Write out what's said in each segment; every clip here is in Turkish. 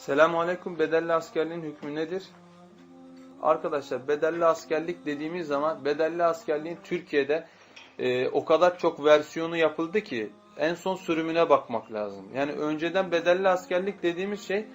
Selamun Aleyküm. Bedelli askerliğin hükmü nedir? Arkadaşlar bedelli askerlik dediğimiz zaman bedelli askerliğin Türkiye'de e, o kadar çok versiyonu yapıldı ki en son sürümüne bakmak lazım. Yani önceden bedelli askerlik dediğimiz şey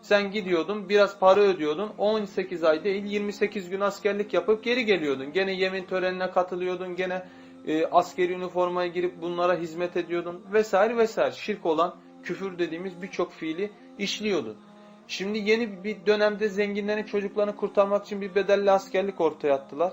sen gidiyordun biraz para ödüyordun 18 ay değil 28 gün askerlik yapıp geri geliyordun. Gene yemin törenine katılıyordun gene e, askeri üniformaya girip bunlara hizmet ediyordun vesaire vesaire. Şirk olan küfür dediğimiz birçok fiili işliyordun. Şimdi yeni bir dönemde zenginlerin çocuklarını kurtarmak için bir bedelli askerlik ortaya attılar.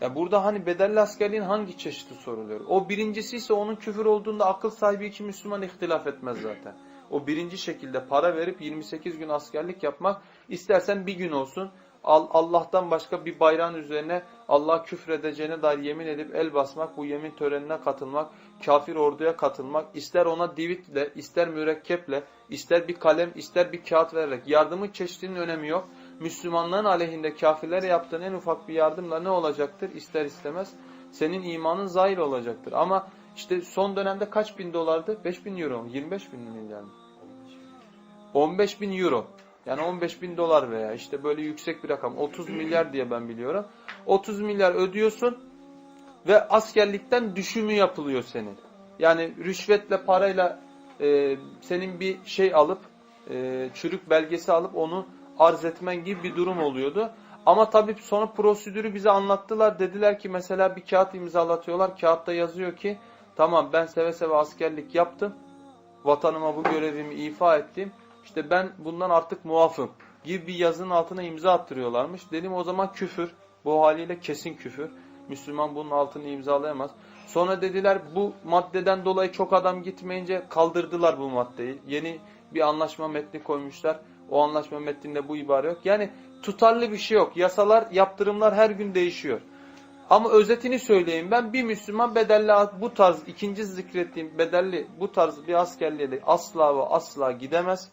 Ya burada hani bedelli askerliğin hangi çeşidi soruluyor? O birincisi ise onun küfür olduğunda akıl sahibi iki Müslüman ihtilaf etmez zaten. O birinci şekilde para verip 28 gün askerlik yapmak istersen bir gün olsun Allah'tan başka bir bayrağın üzerine Allah küfredeceğine dair yemin edip el basmak, bu yemin törenine katılmak, kafir orduya katılmak, ister ona divitle, ister mürekkeple, ister bir kalem, ister bir kağıt vererek yardımın çeşidinin önemi yok. Müslümanların aleyhinde kafirlere yaptığın en ufak bir yardımla ne olacaktır? İster istemez senin imanın zahir olacaktır. Ama işte son dönemde kaç bin dolardı? 5 bin euro mu? 25 bin milyar mı? 15 bin euro. Yani 15 bin dolar veya işte böyle yüksek bir rakam. 30 milyar diye ben biliyorum. 30 milyar ödüyorsun ve askerlikten düşümü yapılıyor senin. Yani rüşvetle parayla e, senin bir şey alıp e, çürük belgesi alıp onu arz etmen gibi bir durum oluyordu. Ama tabii sonra prosedürü bize anlattılar. Dediler ki mesela bir kağıt imzalatıyorlar. Kağıtta yazıyor ki tamam ben seve seve askerlik yaptım. Vatanıma bu görevimi ifa ettim. İşte ben bundan artık muafım gibi bir yazının altına imza attırıyorlarmış. Dedim o zaman küfür. Bu haliyle kesin küfür. Müslüman bunun altını imzalayamaz. Sonra dediler bu maddeden dolayı çok adam gitmeyince kaldırdılar bu maddeyi. Yeni bir anlaşma metni koymuşlar. O anlaşma metninde bu ibare yok. Yani tutarlı bir şey yok. Yasalar, yaptırımlar her gün değişiyor. Ama özetini söyleyeyim ben bir Müslüman bedelli bu tarz ikinci zikrettiğim bedelli bu tarz bir askerliğe de asla ve asla gidemez.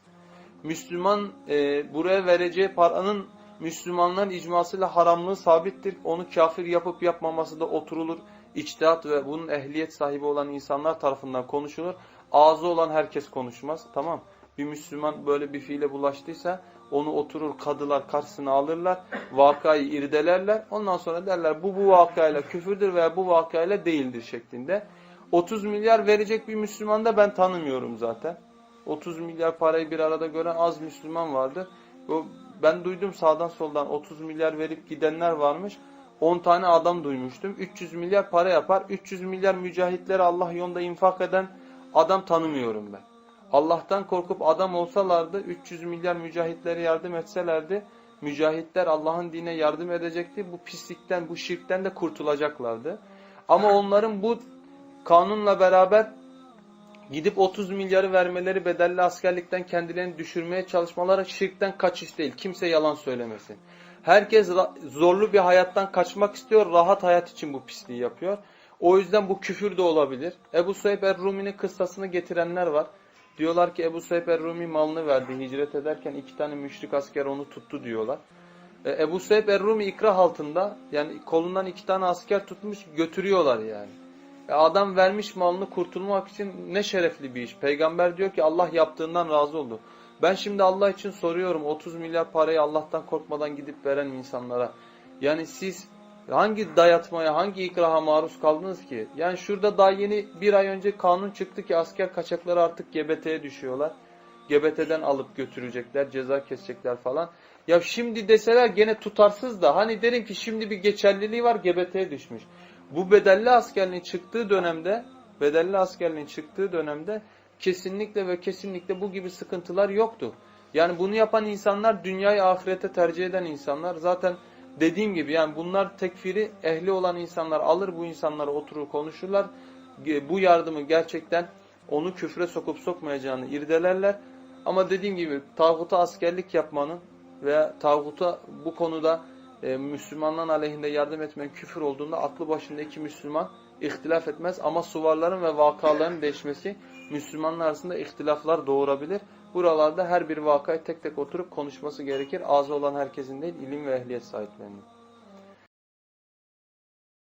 Müslüman e, buraya vereceği paranın Müslümanların icmasıyla haramlığı sabittir. Onu kafir yapıp yapmaması da oturulur. İçtihat ve bunun ehliyet sahibi olan insanlar tarafından konuşulur. Ağzı olan herkes konuşmaz. Tamam. Bir Müslüman böyle bir fiile bulaştıysa onu oturur kadılar karşısına alırlar. Vakayı irdelerler. Ondan sonra derler bu bu vakayla küfürdür veya bu vakayla değildir şeklinde. 30 milyar verecek bir Müslüman da ben tanımıyorum zaten. 30 milyar parayı bir arada gören az Müslüman vardı. O, ben duydum sağdan soldan 30 milyar verip gidenler varmış. 10 tane adam duymuştum. 300 milyar para yapar. 300 milyar mücahitleri Allah yolunda infak eden adam tanımıyorum ben. Allah'tan korkup adam olsalardı 300 milyar mücahitlere yardım etselerdi mücahitler Allah'ın dine yardım edecekti. Bu pislikten, bu şirkten de kurtulacaklardı. Ama onların bu kanunla beraber gidip 30 milyarı vermeleri bedelli askerlikten kendilerini düşürmeye çalışmaları şirkten kaçış değil. Kimse yalan söylemesin. Herkes zorlu bir hayattan kaçmak istiyor. Rahat hayat için bu pisliği yapıyor. O yüzden bu küfür de olabilir. Ebu Suheyb Er-Rumi'nin kıssasını getirenler var. Diyorlar ki Ebu Suheyb Er-Rumi malını verdi. Hicret ederken iki tane müşrik asker onu tuttu diyorlar. E, Ebu Suheyb Er-Rumi ikrah altında yani kolundan iki tane asker tutmuş götürüyorlar yani. E adam vermiş malını kurtulmak için ne şerefli bir iş. Peygamber diyor ki Allah yaptığından razı oldu. Ben şimdi Allah için soruyorum 30 milyar parayı Allah'tan korkmadan gidip veren insanlara. Yani siz hangi dayatmaya, hangi ikraha maruz kaldınız ki? Yani şurada daha yeni bir ay önce kanun çıktı ki asker kaçakları artık GBT'ye düşüyorlar. GBT'den alıp götürecekler, ceza kesecekler falan. Ya şimdi deseler gene tutarsız da hani derim ki şimdi bir geçerliliği var GBT'ye düşmüş. Bu bedelli askerliğin çıktığı dönemde, bedelli askerliğin çıktığı dönemde kesinlikle ve kesinlikle bu gibi sıkıntılar yoktu. Yani bunu yapan insanlar dünyayı ahirete tercih eden insanlar. Zaten dediğim gibi yani bunlar tekfiri ehli olan insanlar alır bu insanlara oturur konuşurlar. Bu yardımı gerçekten onu küfre sokup sokmayacağını irdelerler. Ama dediğim gibi tağuta askerlik yapmanın ve tağuta bu konuda e, Müslümanların aleyhinde yardım etmenin küfür olduğunda aklı başında iki Müslüman ihtilaf etmez. Ama suvarların ve vakaların değişmesi Müslümanlar arasında ihtilaflar doğurabilir. Buralarda her bir vakayı tek tek oturup konuşması gerekir. Ağzı olan herkesin değil, ilim ve ehliyet sahiplerinin.